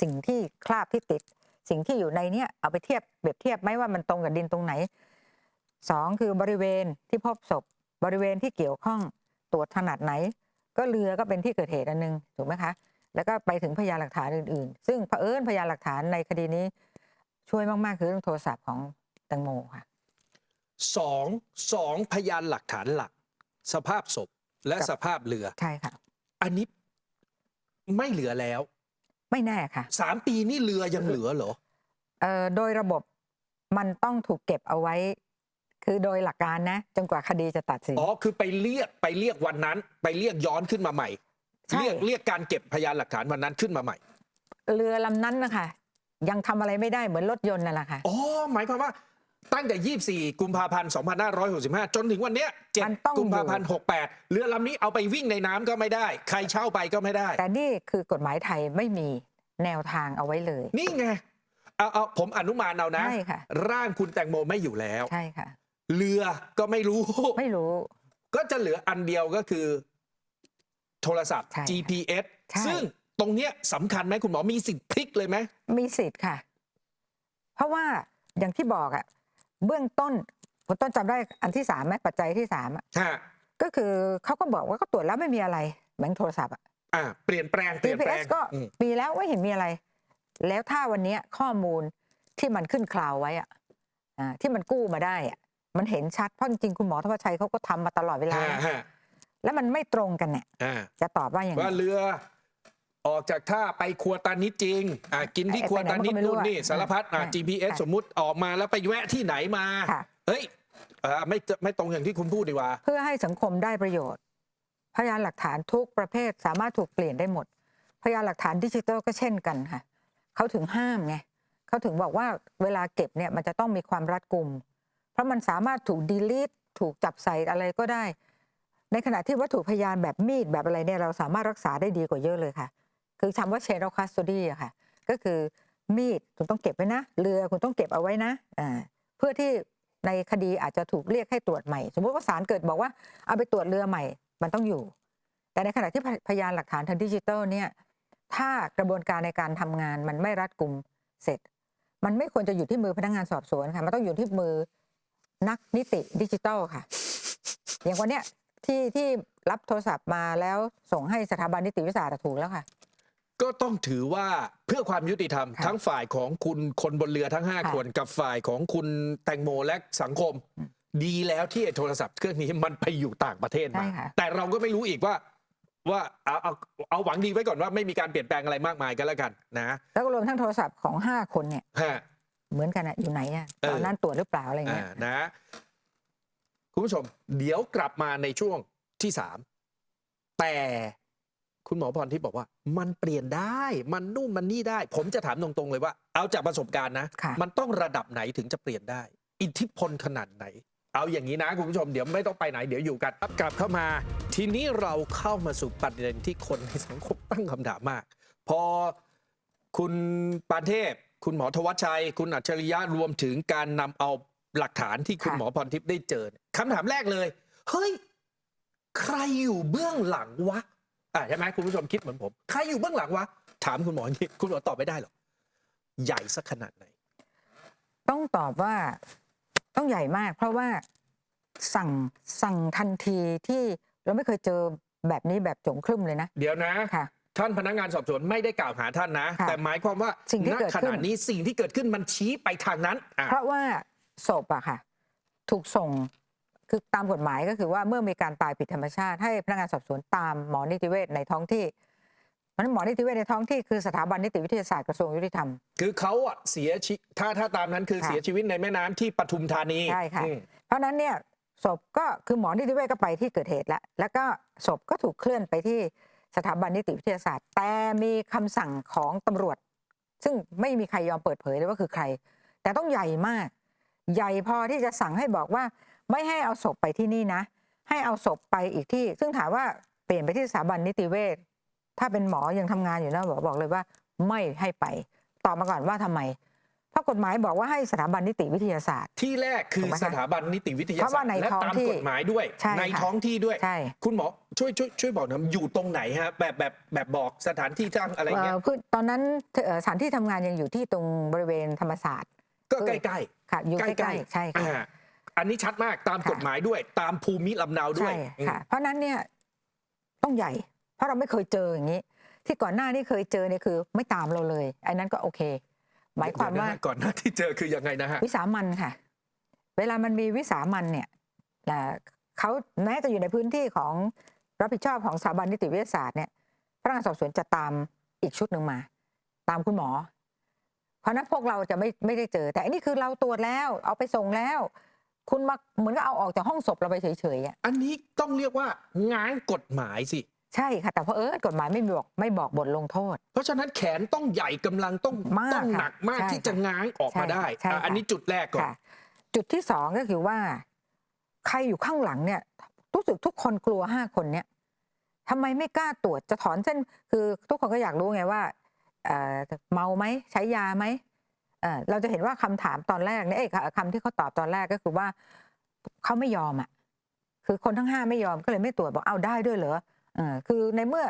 [SPEAKER 2] สิ่งที่คราบที่ติด สิ่งที่อยู่ในเนี้ยเอาไปเทียบเปรียบเทียบไหมว่ามันตรงกับดินตรงไหนสองคือบริเวณที่พบศพบริเวณที่เกี่ยวข้องตรวจขนาดไหน ก็เรือก็เป็นที่เกิดเหตุอันหนึงถูกไหมคะแล้วก็ไปถึงพยานหลักฐานอื่นๆ ซึ่งเผอิญพยานหลักฐานในคดีนี้ช่วยมาก ๆ คือเรื่องโทรศัพท์ของแตงโมค่ะ
[SPEAKER 1] สองสองพยานหลักฐานหลัก สภาพศพและ
[SPEAKER 2] กับ
[SPEAKER 1] สภาพเรือ
[SPEAKER 2] ใช่ค่ะ
[SPEAKER 1] อันนี้ไม่เหลือแล้ว
[SPEAKER 2] ไม่แน่ค่ะ
[SPEAKER 1] สามปีนี่เรือยังเหลือเหรอ
[SPEAKER 2] เอ่อโดยระบบมันต้องถูกเก็บเอาไว้ คือโดยหลักการนะจนกว่าคดีจะตัดสิน
[SPEAKER 1] อ๋อคือไปเรียกไปเรียกวันนั้น ไปเรียกย้อนขึ้นมาใหม่
[SPEAKER 2] ใช่
[SPEAKER 1] เรียกเรียกการเก็บพยานหลักฐานวันนั้นขึ้นมาใหม่
[SPEAKER 2] เรือลำนั้นนะคะยังทำอะไรไม่ได้เหมือนรถยนต์นั่นแหละค่ะ
[SPEAKER 1] อ๋อหมายความว่า ตั้งแต่ 24 กุมภาพันธ์ 2565 จนถึงวันเนี้ย
[SPEAKER 2] มันต้อง
[SPEAKER 1] 7กุมภาพันธ์ 68 เรือลำนี้เอาไปวิ่งในน้ำก็ไม่ได้ ใครเช่าไปก็ไม่ได้
[SPEAKER 2] แต่นี่คือกฎหมายไทยไม่มีแนวทางเอาไว้เลย
[SPEAKER 1] นี่ไง เอาเอาผมอนุมานเอานะ
[SPEAKER 2] ใช่ค่ะ
[SPEAKER 1] ร่างคุณแตงโมไม่อยู่แล้ว
[SPEAKER 2] ใช่ค่ะ
[SPEAKER 1] เรือก็ไม่รู้
[SPEAKER 2] ไม่รู้
[SPEAKER 1] ก็จะเหลืออันเดียวก็คือ โทรศัพท์
[SPEAKER 2] ใช่
[SPEAKER 1] GPS
[SPEAKER 2] ใช่
[SPEAKER 1] ซึ่งตรงเนี้ยสำคัญไหมคุณหมอมีสิทธิ์พลิกเลยไหม
[SPEAKER 2] มีสิทธิ์ค่ะ เพราะว่าอย่างที่บอกอะ เบื้องต้นคุณต้นจำได้อันที่สามไหมปัจจัยที่สามอะ
[SPEAKER 1] ฮะ
[SPEAKER 2] ก็คือเขาก็บอกว่าก็ตรวจแล้วไม่มีอะไรเหมือนโทรศัพท์อะ
[SPEAKER 1] อ่าเปลี่ยนแปลงเปลี่ยนแปล
[SPEAKER 2] GPS
[SPEAKER 1] ง
[SPEAKER 2] ก็
[SPEAKER 1] อืม
[SPEAKER 2] มีแล้วไม่เห็นมีอะไร แล้วถ้าวันเนี้ยข้อมูลที่มันขึ้นคลาวไว้อะอ่าที่มันกู้มาได้อะมันเห็นชัดเพราะจริงๆคุณหมอทวชชัยเขาก็ทำมาตลอดเวลา
[SPEAKER 1] ฮะ
[SPEAKER 2] นะ
[SPEAKER 1] ฮะ
[SPEAKER 2] แล้วมันไม่ตรงกันเนี่ย
[SPEAKER 1] อ่า
[SPEAKER 2] จะตอบว่าอย่างไร
[SPEAKER 1] ว่าเรือ ออกจากท่าไปครัวตานิดจริงอ่ากินที่
[SPEAKER 2] ไอ้
[SPEAKER 1] ครัวตานิด
[SPEAKER 2] ไปไหนมันก็ไม่รู้
[SPEAKER 1] นู่นนี่
[SPEAKER 2] อะ
[SPEAKER 1] สารพัดอ่า
[SPEAKER 2] อ่า
[SPEAKER 1] GPS
[SPEAKER 2] ค่ะ
[SPEAKER 1] สมมุติออกมาแล้วไปแวะที่ไหนมา
[SPEAKER 2] ค่ะ
[SPEAKER 1] เฮ้ยอ่าไม่ไม่ตรงอย่างที่คุณพูดดีกว่า
[SPEAKER 2] เพื่อให้สังคมได้ประโยชน์ พยานหลักฐานทุกประเภทสามารถถูกเปลี่ยนได้หมด พยานหลักฐานดิจิทัลก็เช่นกันค่ะเขาถึงห้ามไงเขาถึงบอกว่าเวลาเก็บเนี่ยมันจะต้องมีความรัดกุม เพราะมันสามารถถูกดีลิทถูกจับใส่อะไรก็ได้ ในขณะที่วัตถุพยานแบบมีดแบบอะไรเนี่ยเราสามารถรักษาได้ดีกว่าเยอะเลยค่ะ คือคำว่า chain of custody อะค่ะ ก็คือมีดคุณต้องเก็บไว้นะ เรือคุณต้องเก็บเอาไว้นะเพื่อที่ในคดีอาจจะถูกเรียกให้ตรวจใหม่ สมมติว่าศาลเกิดบอกว่าเอาไปตรวจเรือใหม่ มันต้องอยู่ แต่ในขณะที่พยานหลักฐานทางดิจิทัลเนี่ยถ้ากระบวนการในการทำงานมันไม่รัดกุมเสร็จ มันไม่ควรจะอยู่ที่มือพนักงานสอบสวนค่ะมันต้องอยู่ที่มือนักนิติดิจิทัลค่ะ อย่างวันเนี้ยที่ที่รับโทรศัพท์มาแล้วส่งให้สถาบันนิติวิทยาศาสตร์ถูกแล้วค่ะ
[SPEAKER 1] ก็ต้องถือว่าเพื่อความยุติธรรม
[SPEAKER 2] ค่ะ
[SPEAKER 1] ทั้งฝ่ายของคุณคนบนเรือทั้ง 5
[SPEAKER 2] ค่ะ
[SPEAKER 1] คนกับฝ่ายของคุณแตงโมและสังคม
[SPEAKER 2] อืม
[SPEAKER 1] ดีแล้วที่ไอ้โทรศัพท์เครื่องนี้มันไปอยู่ต่างประเทศ
[SPEAKER 2] ใช่
[SPEAKER 1] มา
[SPEAKER 2] ค่ะ
[SPEAKER 1] แต่เราก็ไม่รู้อีกว่าว่าเอาเอาเอาหวังดีไว้ก่อนว่าไม่มีการเปลี่ยนแปลงอะไรมากมายกันแล้วกันนะ
[SPEAKER 2] แล้วก็รวมทั้งโทรศัพท์ของ 5 คนเนี่ย
[SPEAKER 1] ฮะ
[SPEAKER 2] เหมือนกันอะอยู่ไหนอะ
[SPEAKER 1] เออ
[SPEAKER 2] ตอนนั้นตรวจหรือเปล่าอะไรเงี้ย
[SPEAKER 1] อ่านะ คุณผู้ชม เดี๋ยวกลับมาในช่วงที่สามแต่ คุณหมอพรที่บอกว่ามันเปลี่ยนได้ มันนู่นมันนี่ได้ ผมจะถามตรงๆเลยว่า เอาจากประสบการณ์นะ
[SPEAKER 2] ค่ะ
[SPEAKER 1] มันต้องระดับไหนถึงจะเปลี่ยนได้ อิทธิพลขนาดไหน เอาอย่างนี้นะคุณผู้ชมเดี๋ยวไม่ต้องไปไหนเดี๋ยวอยู่กันครับกลับเข้ามา ทีนี้เราเข้ามาสู่ประเด็นที่คนในสังคมตั้งคำถามมาก พอคุณปานเทพ คุณหมอทวัชชัย คุณอัจฉริยะรวมถึงการนำเอาหลักฐานที่คุณ
[SPEAKER 2] ค่ะ
[SPEAKER 1] หมอพรทิพย์ได้เจอเนี่ยคำถามแรกเลย เฮ้ย ใครอยู่เบื้องหลังวะ อ่าใช่ไหมคุณผู้ชมคิดเหมือนผม ใครอยู่เบื้องหลังวะ ถามคุณหมออย่างนี้คุณหมอตอบไม่ได้หรอกใหญ่สักขนาดไหน
[SPEAKER 2] ต้องตอบว่าต้องใหญ่มาก เพราะว่าสั่งสั่งทันทีที่เราไม่เคยเจอแบบนี้แบบโจงครึ่มเลยนะ
[SPEAKER 1] เดี๋ยวนะ
[SPEAKER 2] ค่ะ
[SPEAKER 1] ท่านพนักงานสอบสวนไม่ได้กล่าวหาท่านนะ
[SPEAKER 2] ค่ะ
[SPEAKER 1] แต่หมายความว่า
[SPEAKER 2] สิ่งที่
[SPEAKER 1] ณ
[SPEAKER 2] เกิด
[SPEAKER 1] ข
[SPEAKER 2] ขึ้
[SPEAKER 1] ณะ
[SPEAKER 2] น
[SPEAKER 1] นี้สิ่งที่เกิดขึ้นมันชี้ไปทางนั้นอะ
[SPEAKER 2] เพราะว่าศพอะค่ะ ถูกส่ง คือตามกฎหมายก็คือว่าเมื่อมีการตายผิดธรรมชาติ ให้พนักงานสอบสวนตามหมอนิติเวชในท้องที่เพราะฉะนั้นหมอนิติเวชในท้องที่คือสถาบันนิติวิทยาศาสตร์กระทรวงยุติธรรม
[SPEAKER 1] คือเขาอะเสียชีถ้าถ้าตามนั้นคือ
[SPEAKER 2] ค่ะ
[SPEAKER 1] เสียชีวิตในแม่น้ำที่ปทุมธานี
[SPEAKER 2] ใช่ค่ะ
[SPEAKER 1] อืม
[SPEAKER 2] เพราะฉะนั้นเนี่ยศพก็คือหมอนิติเวชก็ไปที่เกิดเหตุแล้วแล้วก็ศพก็ถูกเคลื่อนไปที่สถาบันนิติวิทยาศาสตร์ แต่มีคำสั่งของตำรวจ ซึ่งไม่มีใครยอมเปิดเผยเลยว่าคือใคร แต่ต้องใหญ่มาก ใหญ่พอที่จะสั่งให้บอกว่า ไม่ให้เอาศพไปที่นี่นะ ให้เอาศพไปอีกที่ ซึ่งถามว่าเปลี่ยนไปที่สถาบันนิติเวชถ้าเป็นหมอยังทำงานอยู่นะบอกบอกเลยว่าไม่ให้ไปตอบมาก่อนว่าทำไมเพราะกฎหมายบอกว่าให้สถาบันนิติวิทยาศาสตร์
[SPEAKER 1] ที่แรกคือ
[SPEAKER 2] ถูกไหมคะ
[SPEAKER 1] สถาบันนิติวิทยา
[SPEAKER 2] เพราะ
[SPEAKER 1] ศาส
[SPEAKER 2] ว่า
[SPEAKER 1] ตร์
[SPEAKER 2] ใน
[SPEAKER 1] และ
[SPEAKER 2] ท้อง
[SPEAKER 1] ตาม
[SPEAKER 2] ที่
[SPEAKER 1] กฎหมายด้วย
[SPEAKER 2] ใช่ค่ะ
[SPEAKER 1] ท้องที่ด้วย
[SPEAKER 2] ใช่
[SPEAKER 1] คุณหมอช่วยช่วยช่วยบอกหนะอยู่ตรงไหนฮะแบบแบบแบบบอกสถานที่ตั้งอะไรเงี้ย
[SPEAKER 2] เอ่อคือตอนนั้นเอ่อสถานที่ทำงานยังอยู่ที่ตรงบริเวณธรรมศาสตร์
[SPEAKER 1] ก็
[SPEAKER 2] คือ
[SPEAKER 1] ใกล้
[SPEAKER 2] ค่ะอยู่
[SPEAKER 1] ใก
[SPEAKER 2] ใก
[SPEAKER 1] ล้
[SPEAKER 2] ล้
[SPEAKER 1] ๆ
[SPEAKER 2] ๆใช่ค่ะ
[SPEAKER 1] อ่าอันนี้ชัดมากตาม
[SPEAKER 2] ค่ะ
[SPEAKER 1] กฎหมายด้วย ตามภูมิลำเนาด้วย
[SPEAKER 2] ใช่
[SPEAKER 1] อืม
[SPEAKER 2] ค่ะ เพราะฉะนั้นเนี่ยต้องใหญ่ เพราะเราไม่เคยเจออย่างนี้ ที่ก่อนหน้านี่เคยเจอเนี่ยคือ ไม่ตามเราเลยไอ้นั้นก็โอเค หมายความว่า
[SPEAKER 1] เดี๋นะฮะก่อนหน้าที่เจอคือยังไงนะฮะ
[SPEAKER 2] วิสามันค่ะ เวลามันมีวิสามันเนี่ยอ่าเขาแม้จะอยู่ในพื้นที่ของรับผิดชอบของสถาบันนิติวิทยาศาสตร์เนี่ยพนักงานสอบสวนจะตามอีกชุดหนึ่งมา ตามคุณหมอ เพราะฉะนั้นพวกเราจะไม่ไม่ได้เจอ แต่อันนี้คือเราตรวจแล้ว เอาไปส่งแล้ว คุณมาเหมือนก็เอาออกจากห้องศพเราไปเฉยๆอะ
[SPEAKER 1] อันนี้ต้องเรียกว่าง้างกฎหมายสิ
[SPEAKER 2] ใช่ค่ะ แต่เพราะเออกฎหมายไม่บอกไม่บอกบทลงโทษ
[SPEAKER 1] เพราะฉะนั้นแขนต้องใหญ่กำลังต้อง
[SPEAKER 2] มาก
[SPEAKER 1] ต้องหนักมาก
[SPEAKER 2] ค่ะ
[SPEAKER 1] ที่จะง้างออกมาได้
[SPEAKER 2] ใช่ค่ะ
[SPEAKER 1] อะอันนี้จุดแรกก่อน
[SPEAKER 2] ค่ะ จุดที่สองก็คือว่า ใครอยู่ข้างหลังเนี่ยรู้สึกทุกคนกลัวห้าคนเนี่ยทำไมไม่กล้าตรวจจะถอนเส้นคือทุกคนก็อยากรู้ไงว่าเอ่อเมาไหมใช้ยาไหม เราจะเห็นว่าคำถามตอนแรกเนี่ยคำที่เขาตอบตอนแรกก็คือว่าเขาไม่ยอมอะคือคนทั้งห้าไม่ยอมก็เลยไม่ตรวจบอกเอาได้ด้วยเหรอเออคือในเมื่อ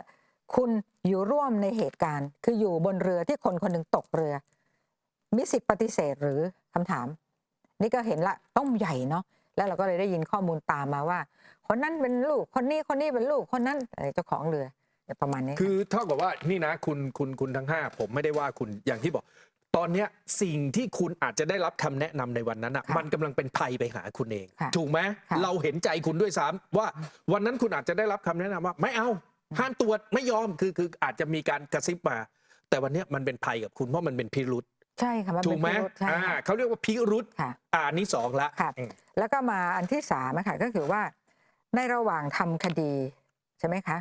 [SPEAKER 2] คุณอยู่ร่วมในเหตุการณ์ คืออยู่บนเรือที่คนคนหนึ่งตกเรือ มีสิทธิปฏิเสธหรือคำถาม นี่ก็เห็นละต้องใหญ่เนาะแล้วเราก็เลยได้ยินข้อมูลตามมาว่า คนนั้นเป็นลูกคนนี้คนนี้เป็นลูกคนนั้นเจ้าของเรือประมาณนี้
[SPEAKER 1] คือเท่ากับว่านี่นะคุณคุณคุณทั้งห้าผมไม่ได้ว่าคุณอย่างที่บอก ตอนเนี้ยสิ่งที่คุณอาจจะได้รับคำแนะนำในวันนั้นอะ
[SPEAKER 2] ค่ะ
[SPEAKER 1] มันกำลังเป็นภัยไปหาคุณเอง
[SPEAKER 2] ค่ะ
[SPEAKER 1] ถูกไหม
[SPEAKER 2] ค่ะ
[SPEAKER 1] เราเห็นใจคุณด้วยซ้ำว่าวันนั้นคุณอาจจะได้รับคำแนะนำว่า ไม่เอาห้ามตรวจไม่ยอมคือคืออาจจะมีการกระซิบมา แต่วันเนี้ยมันเป็นภัยกับคุณเพราะมันเป็นพิรุษ
[SPEAKER 2] ใช่ค่ะมัน
[SPEAKER 1] ถู
[SPEAKER 2] เป็
[SPEAKER 1] ก
[SPEAKER 2] น
[SPEAKER 1] ไหม
[SPEAKER 2] พิรุธใช่
[SPEAKER 1] อ่า
[SPEAKER 2] ค่ะ
[SPEAKER 1] เขาเรียกว่าพิรุษ
[SPEAKER 2] ค่ะ
[SPEAKER 1] อ่าอันนี้สองละ
[SPEAKER 2] ค่ะ
[SPEAKER 1] อืม
[SPEAKER 2] แล้วก็มาอันที่สามอะค่ะก็คือว่า ในระหว่างทำคดีใช่ไหมคะ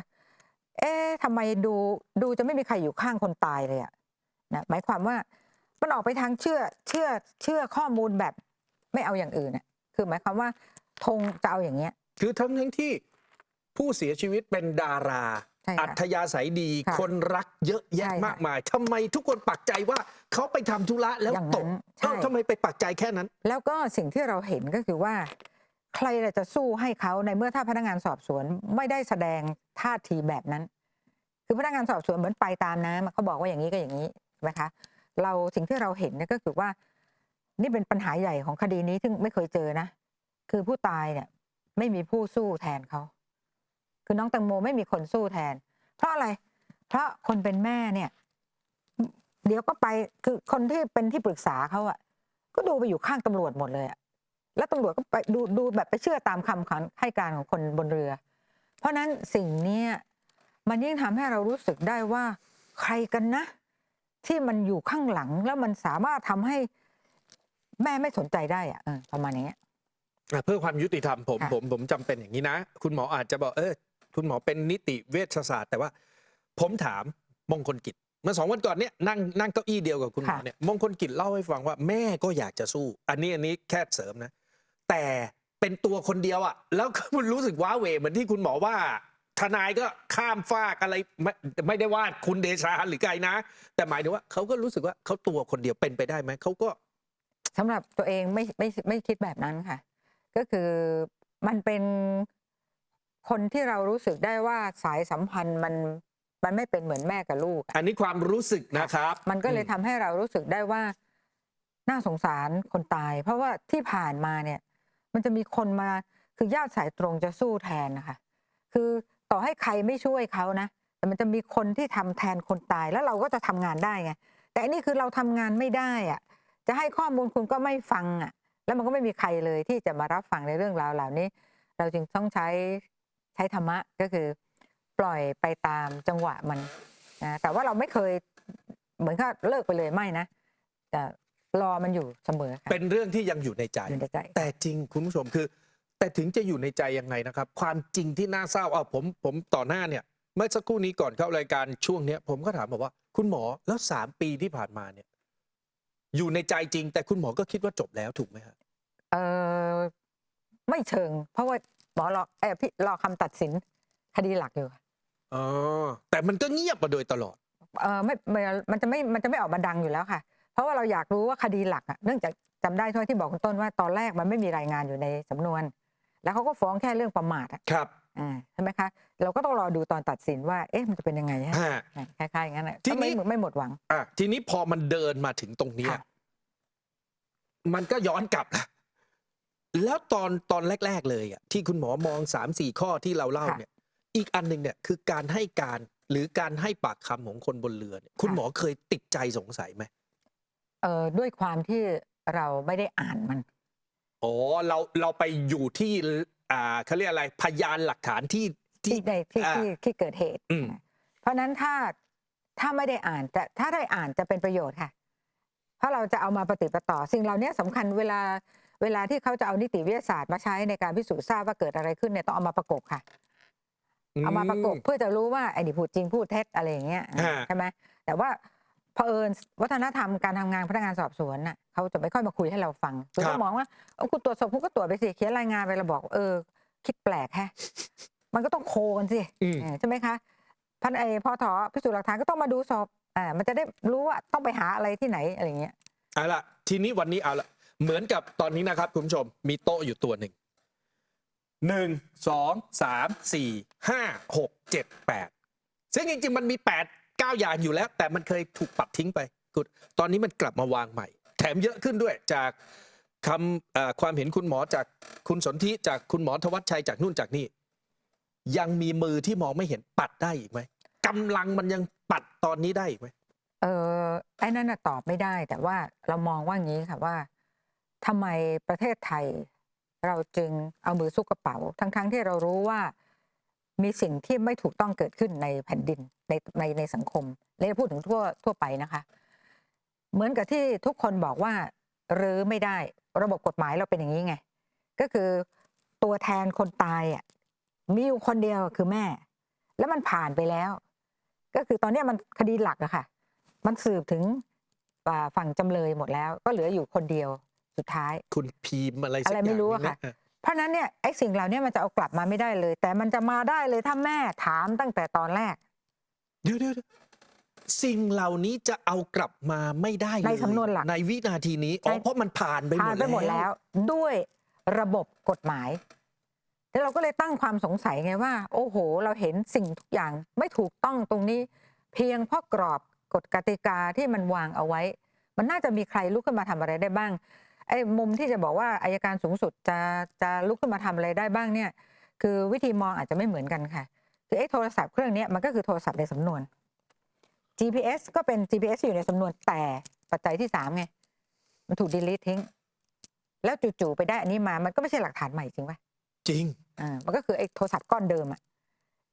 [SPEAKER 2] เอ๊ะทำไมดูดูจะไม่มีใครอยู่ข้างคนตายเลยอะนะหมายความว่า มันออกไปทางเชื่อเชื่อเชื่อข้อมูลแบบไม่เอาอย่างอื่นอะคือหมายความว่าธงจะเอาอย่างเงี้ย
[SPEAKER 1] คือทั้งทั้งที่ผู้เสียชีวิตเป็นดารา
[SPEAKER 2] ใช่
[SPEAKER 1] อั
[SPEAKER 2] ค่ะ
[SPEAKER 1] ธยาศัยดี
[SPEAKER 2] ค่ะ
[SPEAKER 1] คนรักเยอะแยะ
[SPEAKER 2] ใช่ค่ะ
[SPEAKER 1] มากมายทำไมทุกคนปักใจว่าเขาไปทำธุระแล้ว
[SPEAKER 2] อย่าง
[SPEAKER 1] ต
[SPEAKER 2] นั้
[SPEAKER 1] ก
[SPEAKER 2] น
[SPEAKER 1] เอ
[SPEAKER 2] ใช่
[SPEAKER 1] อทำไมไปปักใจแค่นั้น
[SPEAKER 2] แล้วก็สิ่งที่เราเห็นก็คือว่า ใครล่ะจะสู้ให้เขาในเมื่อถ้าพนักงานสอบสวนไม่ได้แสดงท่าทีแบบนั้น คือพนักงานสอบสวนเหมือนไปตามน้ำอะเขาบอกว่าอย่างนี้ก็อย่างนี้ใช่ไหมคะ เราสิ่งที่เราเห็นเนี่ยก็คือว่า นี่เป็นปัญหาใหญ่ของคดีนี้ซึ่งไม่เคยเจอนะ คือผู้ตายเนี่ย ไม่มีผู้สู้แทนเขา คือน้องแตงโมไม่มีคนสู้แทน เพราะอะไร เพราะคนเป็นแม่เนี่ย เดี๋ยวก็ไปคือคนที่เป็นที่ปรึกษาเขาอะก็ดูไปอยู่ข้างตำรวจหมดเลยอะแล้วตำรวจก็ไปดูดูแบบไปเชื่อตามคำให้การของคนบนเรือ เพราะนั้นสิ่งนี้มันยิ่งทำให้เรารู้สึกได้ว่า ใครกันนะ ที่มันอยู่ข้างหลังแล้วมันสามารถทำให้แม่ไม่สนใจได้อะเออประมาณอย่างเงี้ย
[SPEAKER 1] อะเพื่อความยุติธรรมผม
[SPEAKER 2] ค่ะ
[SPEAKER 1] ผมผมจำเป็นอย่างนี้นะ คุณหมออาจจะบอกเออคุณหมอเป็นนิติเวชศาสตร์ แต่ว่าผมถามมงคลกิจเมื่อสองวันก่อนเนี่ยนั่งนั่งเก้าอี้เดียวกับคุณหมอเนี่ยมงคลกิจเล่าให้ฟังว่าแม่ก็อยากจะสู้ อันนี้อันนี้แค่เสริมนะ แต่เป็นตัวคนเดียวอะแล้วก็มันรู้สึกว้าเหวเหมือนที่คุณหมอว่า ทนายก็ข้ามฟากอะไรไม่ไม่ได้ว่าคุณเดชาหรือไกลนะ แต่หมายถึงว่าเขาก็รู้สึกว่าเขาตัวคนเดียวเป็นไปได้ไหมเขาก็
[SPEAKER 2] สำหรับตัวเองไม่ไม่ไม่คิดแบบนั้นค่ะ ก็คือมันเป็นคนที่เรารู้สึกได้ว่าสายสัมพันธ์มันมันไม่เป็นเหมือนแม่กับลูกอะ
[SPEAKER 1] อันนี้ความรู้สึกนะครับ
[SPEAKER 2] มันก็เลยทำให้เรารู้สึกได้ว่าน่าสงสารคนตาย เพราะว่าที่ผ่านมาเนี่ย มันจะมีคนมาคือญาติสายตรงจะสู้แทนนะคะ คือ ต่อให้ใครไม่ช่วยเขานะ แต่มันจะมีคนที่ทำแทนคนตายแล้วเราก็จะทำงานได้ไงแต่อันนี้คือเราทำงานไม่ได้อะจะให้ข้อมูลคุณก็ไม่ฟังอะ แล้วมันก็ไม่มีใครเลยที่จะมารับฟังในเรื่องราวเหล่านี้ เราจึงต้องใช้ใช้ธรรมะก็คือ ปล่อยไปตามจังหวะมันนะแต่ว่าเราไม่เคยเหมือนกับเลิกไปเลยไม่นะแต่รอมันอยู่เสมอค่ะ
[SPEAKER 1] เป็นเรื่องที่ยังอยู่ในใจ
[SPEAKER 2] อยู่ในใจ
[SPEAKER 1] แต่จริงคุณผู้ชมคือ แต่ถึงจะอยู่ในใจยังไงนะครับ ความจริงที่น่าเศร้าเอาผมผมต่อหน้าเนี่ย เมื่อสักครู่นี้ก่อนเข้ารายการช่วงเนี้ยผมก็ถามบอกว่า คุณหมอแล้วสามปีที่ผ่านมาเนี่ย อยู่ในใจจริง แต่คุณหมอก็คิดว่าจบแล้วถูกไหมครับ
[SPEAKER 2] เออไม่เชิง เพราะว่าหมอรอเออพี่รอคำตัดสินคดีหลักอยู่ค่ะ
[SPEAKER 1] อ๋อแต่มันก็เงียบมาโดยตลอด
[SPEAKER 2] เออไม่ไม่มันจะไม่มันจะไม่ออกมาดังอยู่แล้วค่ะ เพราะว่าเราอยากรู้ว่าคดีหลักอะเนื่องจากจำได้ใช่ไหมที่บอกคุณต้นว่าตอนแรกมันไม่มีรายงานอยู่ในสำนวน แล้วเขาก็ฟ้องแค่เรื่องประมาทอะ
[SPEAKER 1] ครับ
[SPEAKER 2] อ่าใช่ไหมคะ เราก็ต้องรอดูตอนตัดสินว่า เอ๊ะมันจะเป็นยังไงฮะ
[SPEAKER 1] ฮะ
[SPEAKER 2] คล้ายๆอย่างนั้นอะ
[SPEAKER 1] ที
[SPEAKER 2] ก็ไม่
[SPEAKER 1] นี้
[SPEAKER 2] ไม่หมดหวัง
[SPEAKER 1] อะทีนี้พอมันเดินมาถึงตรงเนี้ย
[SPEAKER 2] ค่ะ
[SPEAKER 1] มันก็ย้อนกลับละแล้วตอนตอนแรก ๆ เลยอะที่คุณหมอมองสามสี่ข้อที่เราเล่าเนี่ย อีกอันหนึ่งเนี่ยคือการให้การหรือการให้ปากคำของคนบนเรือเนี่ยคุณหมอเคยติดใจสงสัยไหม
[SPEAKER 2] เออด้วยความที่เราไม่ได้อ่านมัน
[SPEAKER 1] อ๋อเราเราไปอยู่ที่อ่าเขาเรียกอะไรพยานหลักฐานที่ที่
[SPEAKER 2] ที่ในที่
[SPEAKER 1] อ่า
[SPEAKER 2] ที่ที่เกิดเหตุ
[SPEAKER 1] อืม
[SPEAKER 2] เพราะฉะนั้นถ้าถ้าไม่ได้อ่านแต่ถ้าได้อ่านจะเป็นประโยชน์ค่ะ เพราะเราจะเอามาปฏิดประต่อ สิ่งเหล่านี้สำคัญเวลาเวลาที่เขาจะเอานิติวิทยาศาสตร์มาใช้ในการพิสูจน์ทราบว่าเกิดอะไรขึ้นเนี่ยต้องเอามาประกบค่ะ เอามาประกบเพื่อจะรู้ว่าไอ้นี่พูดจริงพูดเท็จอะไรอย่างเงี้ย
[SPEAKER 1] ฮะ
[SPEAKER 2] ใช่ไหมแต่ว่า เผอิญวัฒนธรรมการทำงานพนักงานสอบสวนน่ะเขาจะไม่ค่อยมาคุยให้เราฟังคือเขามองว่าเอาคุณตรวจสอบคุณก็ตรวจไปสิเขียนรายงานไปเราบอกเออ คิดแปลกแฮะมันก็ต้องโคกันสิ
[SPEAKER 1] อืม
[SPEAKER 2] เออใช่ไหมคะพันไอพอถอพิสูจน์หลักฐานก็ต้องมาดูสอบอ่ามันจะได้รู้ว่าต้องไปหาอะไรที่ไหนอะไรอย่างเงี้ย
[SPEAKER 1] เอาละทีนี้วันนี้เอาละเหมือนกับตอนนี้นะครับคุณผู้ชมมีโต๊ะอยู่ตัวหนึ่งหนึ่งสองสามสี่ห้าหกเจ็ดแปดซึ่งจริงๆมันมีแปด เก้าอย่างอยู่แล้ว แต่มันเคยถูกปัดทิ้งไปกุดตอนนี้มันกลับมาวางใหม่ แถมเยอะขึ้นด้วยจากคำความเห็นคุณหมอจากคุณสนธิจากคุณหมอธวัชชัยจากนู่นจากนี่ยังมีมือที่มองไม่เห็นปัดได้อีกไหมกำลังมันยังปัดตอนนี้ได้อีกไหม
[SPEAKER 2] เออไอ้นั่นนะตอบไม่ได้ แต่ว่าเรามองว่างี้ค่ะว่าทำไมประเทศไทย เราจึงเอามือซุกกระเป๋า ทั้งๆที่เรารู้ว่า มีสิ่งที่ไม่ถูกต้องเกิดขึ้นในแผ่นดินในในในสังคมเลยพูดถึงทั่วทั่วไปนะคะ เหมือนกับที่ทุกคนบอกว่ารื้อไม่ได้ระบบกฎหมายเราเป็นอย่างนี้ไง ก็คือตัวแทนคนตายอะมีอยู่คนเดียวคือแม่ แล้วมันผ่านไปแล้ว ก็คือตอนเนี้ยมันคดีหลักอะค่ะ มันสืบถึงอ่าฝั่งจำเลยหมดแล้ว ก็เหลืออยู่คนเดียวสุดท้าย
[SPEAKER 1] คุณพีมอะไรสัก
[SPEAKER 2] อะไร
[SPEAKER 1] อย่าง
[SPEAKER 2] ไม่รู้อะ
[SPEAKER 1] หนึ่ง
[SPEAKER 2] ค่ะ
[SPEAKER 1] น
[SPEAKER 2] เพราะฉะนั้นเนี่ยไอ้สิ่งเหล่านี้มันจะเอากลับมาไม่ได้เลย แต่มันจะมาได้เลยถ้าแม่ถามตั้งแต่ตอนแรก
[SPEAKER 1] เดี๋ยวเดี๋ยวเดี๋ยวสิ่งเหล่านี้จะเอากลับมาไม่ได้เลย
[SPEAKER 2] ในสำนวนหลัก
[SPEAKER 1] ในวินาทีนี้อ๋อ
[SPEAKER 2] ใช่
[SPEAKER 1] เพราะมันผ่านไปหม
[SPEAKER 2] ผ่าน
[SPEAKER 1] ด
[SPEAKER 2] ไปหมดแล้ว ด้วยระบบกฎหมาย แล้วเราก็เลยตั้งความสงสัยไงว่า โอ้โห เราเห็นสิ่งทุกอย่างไม่ถูกต้องตรงนี้ เพียงเพราะกรอบกฎกติกาที่มันวางเอาไว้ มันน่าจะมีใครลุกขึ้นมาทำอะไรได้บ้าง ไอ้มุมที่จะบอกว่าอายการสูงสุดจะจะลุกขึ้นมาทำอะไรได้บ้างเนี่ย คือวิธีมองอาจจะไม่เหมือนกันค่ะ คือไอ้โทรศัพท์เครื่องเนี้ยมันก็คือโทรศัพท์ในสำนวน GPS ก็เป็น GPS อยู่ในสำนวนแต่ปัจจัยที่สามไงมันถูก delete ทิ้ง แล้วจู่ๆไปได้อันนี้มา มันก็ไม่ใช่หลักฐานใหม่จริงปะ
[SPEAKER 1] จริง
[SPEAKER 2] อ่ามันก็คือไอ้โทรศัพท์ก้อนเดิมอะ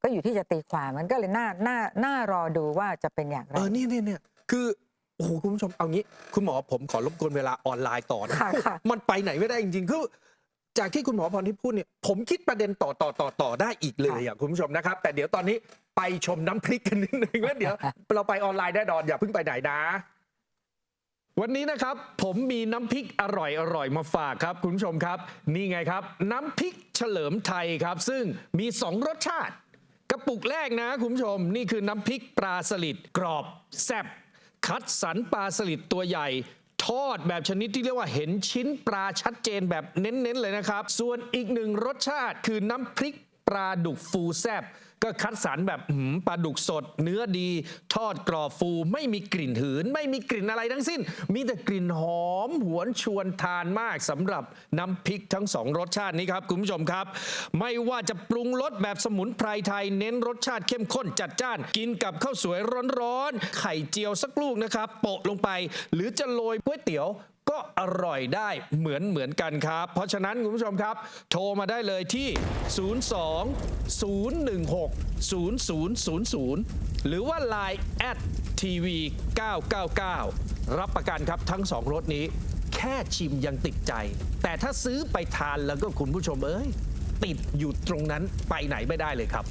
[SPEAKER 2] ก็อยู่ที่จะตีความมันก็เลยน่าน่าน่ารอดูว่าจะเป็นอย่างไร
[SPEAKER 1] เออเนี่ยเนี่ยเนี่ยคือ โอ้โหคุณผู้ชมเอางี้ คุณหมอผมขอรบกวนเวลาออนไลน์ต่อนะ
[SPEAKER 2] ค่ะค่ะ
[SPEAKER 1] มันไปไหนไม่ได้จริงๆคือ จากที่คุณหมอพรที่พูดเนี่ยผมคิดประเด็นต่อต่อต่อต่อได้อีกเลยอะคุณผู้ชมนะครับ แต่เดี๋ยวตอนนี้ไปชมน้ำพริกกันนิดนึงแล้วเดี๋ยว เราไปออนไลน์ได้ดอนอย่าเพิ่งไปไหนนะ วันนี้นะครับ ผมมีน้ำพริกอร่อยอร่อยมาฝากครับ คุณผู้ชมครับ นี่ไงครับ น้ำพริกเฉลิมไทยครับ ซึ่งมี 2 รสชาติ กระปุกแรกนะ คุณผู้ชม นี่คือน้ำพริกปลาสลิดกรอบแซ่บ คัดสรรปลาสลิดตัวใหญ่ทอดแบบชนิดที่เรียกว่าเห็นชิ้นปลาชัดเจนแบบเน้นๆเลยนะครับ ส่วนอีกหนึ่งรสชาติคือน้ำพริกปลาดุกฟูแซบ ก็คัดสรรแบบหืมปลาดุกสด เนื้อดี ทอดกรอบฟู ไม่มีกลิ่นหืน ไม่มีกลิ่นอะไรทั้งสิ้น มีแต่กลิ่นหอม หวนชวนทานมากสำหรับน้ำพริกทั้งสองรสชาตินี้ครับ คุณผู้ชมครับ ไม่ว่าจะปรุงรสแบบสมุนไพรไทย เน้นรสชาติเข้มข้นจัดจ้าน กินกับข้าวสวยร้อนๆไข่เจียวสักลูกนะครับโปะลงไป หรือจะโรยก๋วยเตี๋ยว ก็อร่อยได้เหมือนเหมือนกันครับ เพราะฉะนั้นคุณผู้ชมครับ โทรมาได้เลยที่ 02 016 0000 หรือว่า Line แอดทีวี999 รับประกันครับทั้งสองรสนี้ แค่ชิมยังติดใจ แต่ถ้าซื้อไปทานแล้วก็คุณผู้ชมเอ้ย ติดอยู่ตรงนั้นไปไหนไม่ได้เลยครับ